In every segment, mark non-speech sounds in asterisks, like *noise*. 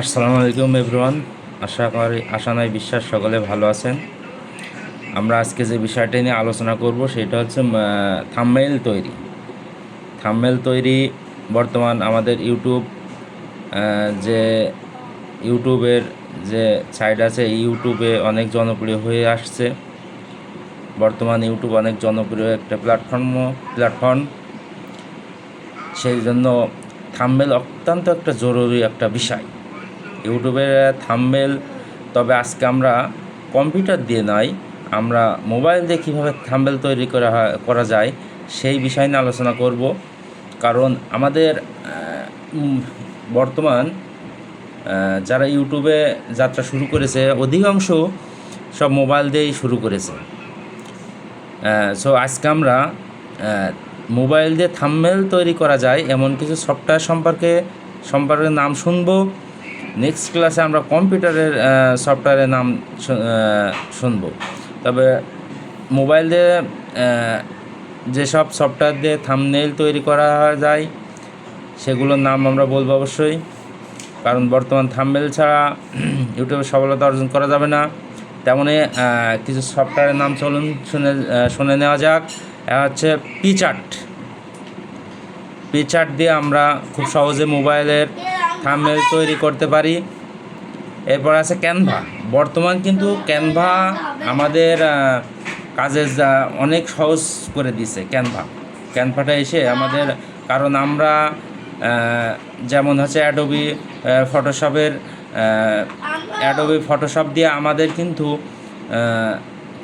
আসসালামু আলাইকুম এভরিওয়ান। আশা করি, আশা নয় বিশ্বাস সকলে ভালো আছেন। আমরা আজকে যে বিষয়টা নিয়ে আলোচনা করব, সেটা হচ্ছে থাম্বনেল তৈরি। থাম্বনেল তৈরি বর্তমান আমাদের ইউটিউব যে ইউটিউবের যে সাইট আছে ইউটিউবে অনেক জনপ্রিয় হয়ে আসছে। বর্তমান ইউটিউব অনেক জনপ্রিয় একটা প্ল্যাটফর্ম প্ল্যাটফর্ম সেই জন্য থাম্বেল অত্যন্ত একটা জরুরি একটা বিষয়। ইউটিউবের থাম্বেল তবে আজকে আমরা কম্পিউটার দিয়ে নয় আমরা মোবাইল দিয়ে কীভাবে থাম্বেল তৈরি করা করা যায়, সেই বিষয় নিয়ে আলোচনা করব। কারণ আমাদের বর্তমান যারা ইউটিউবে যাত্রা শুরু করেছে, অধিকাংশ সব মোবাইল দিয়েই শুরু করেছে। সো আজকে আমরা মোবাইল দিয়ে থাম্বনেল তৈরি করা যায়, এমন কিছু সফটওয়্যার সম্পর্কে সম্পর্কে নাম শুনব। নেক্সট ক্লাসে আমরা কম্পিউটারের সফটওয়্যারের নাম শুনব। তবে মোবাইল দিয়ে যেসব সফটওয়্যার দিয়ে থাম্বনেল তৈরি করা যায়, সেগুলোর নাম আমরা বলব অবশ্যই। কারণ বর্তমান থাম্বেল ছাড়া *clears throat* ইউটিউবে সফলতা অর্জন করা যাবে না। তেমনই কিছু সফটওয়্যারের নাম চলুন শুনে শুনে নেওয়া যাক। হচ্ছে পিচার্ট পিচার্ট দিয়ে আমরা খুব সহজে মোবাইলের থাম্বনেল তৈরি করতে পারি। এরপর আছে ক্যানভা বর্তমান কিন্তু ক্যানভা আমাদের কাজের অনেক সহজ করে দিছে ক্যানভা ক্যানভাটা এসে আমাদের, কারণ আমরা যেমন হচ্ছে অ্যাডোবি ফটোশপের অ্যাডোবি ফটোশপ দিয়ে আমাদের কিন্তু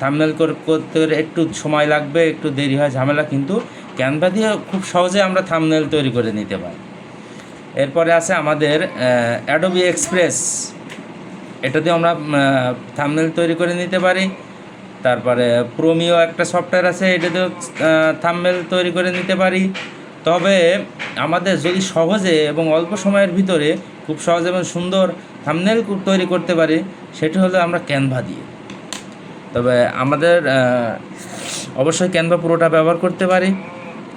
থামনেল করতে একটু সময় লাগবে, একটু দেরি হয়, ঝামেলা। কিন্তু ক্যানভা দিয়ে খুব সহজে আমরা থামনেল তৈরি করে নিতে পারি। এরপরে আছে আমাদের অ্যাডোবি এক্সপ্রেস এটা দিয়ে আমরা থামনেল তৈরি করে নিতে পারি। তারপরে প্রোমিও একটা সফটওয়্যার আছে, এটাতেও থামনেল তৈরি করে নিতে পারি। তবে আমাদের যদি সহজে এবং অল্প সময়ের ভিতরে খুব সহজে এবং সুন্দর থামনেল তৈরি করতে পারি, সেটা হলো আমরা ক্যানভা দিয়ে। তবে আমাদের অবশ্যই ক্যানভা পুরোটা ব্যবহার করতে পারি।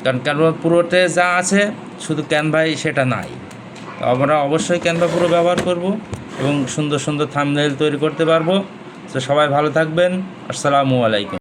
কারণ ক্যানভা পুরোতে যা আছে, শুধু ক্যানভাই সেটা নাই। আমরা অবশ্যই ক্যানভা পুরো ব্যবহার করব এবং সুন্দর সুন্দর থামনেল তৈরি করতে পারব। তো সবাই ভালো থাকবেন। আসসালামু আলাইকুম।